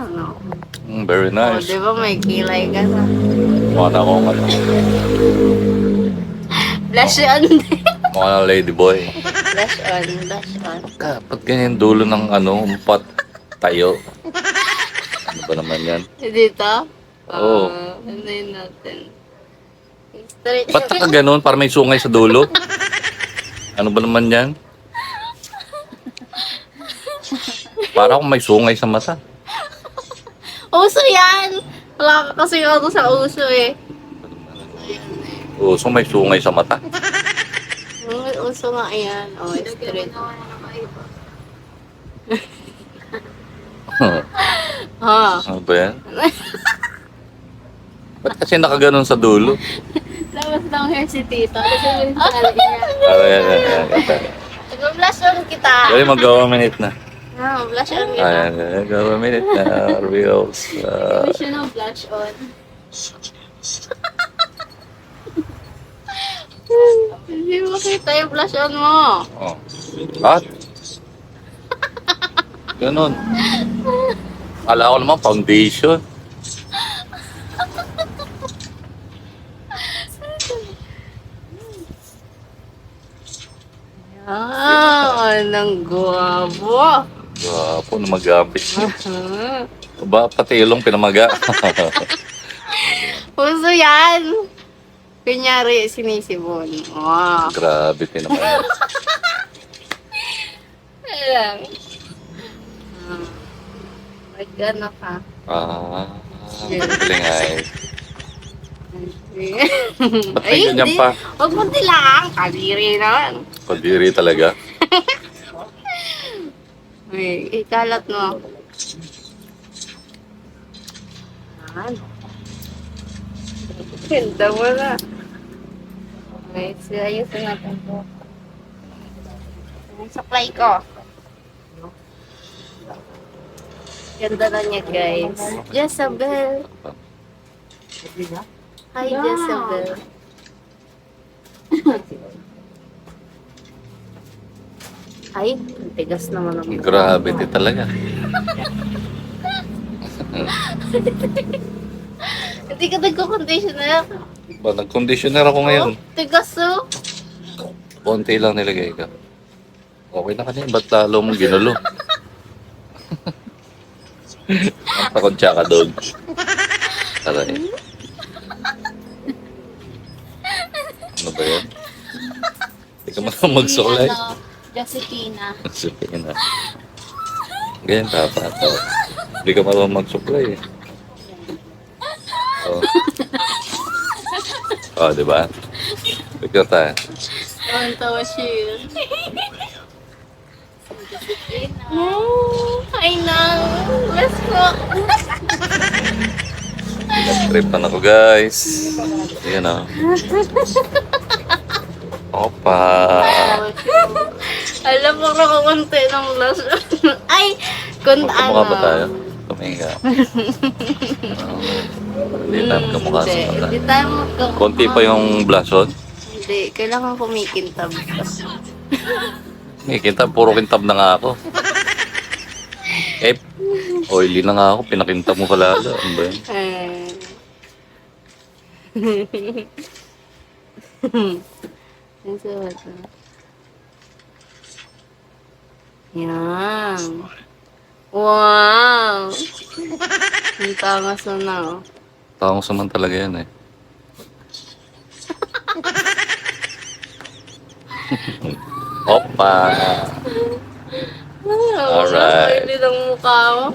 ano? Mm, very Oh, nice. di ba may kilay ka na? Mukha na akong ano. Blush on din. Mukha na lady boy. blush on, blush on. Dapat ganyan dulo ng ano, umpat tayo. Ano ba naman yan? Dito? Oo. Ah, ano yun natin? Straight. Ba't ka ganun? Para may sungay sa dulo? Ano ba naman yan? Para akong may sungay sa mata. Uso yan! Wala ka kasi ako sa uso eh. O, so may sungay sa mata. Mm, Uso nga yan. Oh, straight. Ha? ano ba yan? Ba't kasi nakaganon sa dulo? Labas ng hair si Tito. Kasi yung tali niya. Ah, yan, yan, yan. yan. Nag-blush on kita. Dali, mag-gawa minute na. Ah, blush on kita. Ayan, ayan, gawa minute na. Reels. Uh, Hindi siya ng blush on. Hindi mo kita yung blush on mo. oh. At? Ganon. Kala ko naman foundation. Ah, anong guwapo. Gwapo na. Ah, Ba, pati ilong pinamaga. Uso yan. Kunyari, sinisibon. Oh. Grabe din naman. Ayan. Ah. Mag-ano ka. Ah, galing ay. Ba't may Ay, ganyan pa? Huwag mo lang. Kadiri naman. Kadiri talaga. Ay, ikalat mo. Yan. Ganda mo na. Okay, so ayusin natin po. Ang supply ko. Ganda na niya, guys. Jezabel. Hi, Jezabel. Ay, ang tigas naman ang Grabe din talaga. Hindi ka nagko-conditioner. Ba, nag-conditioner ako ngayon. Oh, tigas oh. Konti lang nilagay ka. Okay na kanina, ba't lalo mong ginulo? Siya ka doon. Aray. Ano ba yan? Hindi ka marunong magsuklay. Ano, Josephina. Sige na. Ganyan dapat. Oh. Hindi ka marunong magsuklay eh. Oh. Oh, di ba? Picture tayo. Ang tawa siya. Ay nang, let's go. Trip na ako guys. Ayan o. Opa. Alam mo na kukunti ng last. Ay, kun Magkamukha ano. ba tayo? Tumingin ka. Oh. Hindi tayo magkamukha sa mata. hindi tayo magkamukha. Konti pa yung blush on. Hindi, kailangan kumikintab. May kintab, puro kintab na nga ako. Eh, oily na nga ako. Pinakintab mo pala. Ano ba yun? Eh. Ang mo. Yan. Wow! Ang tamas mo na, oh. Taong saman talaga yan eh. Opa! Ay, Alright. Alright. ng mukha mo.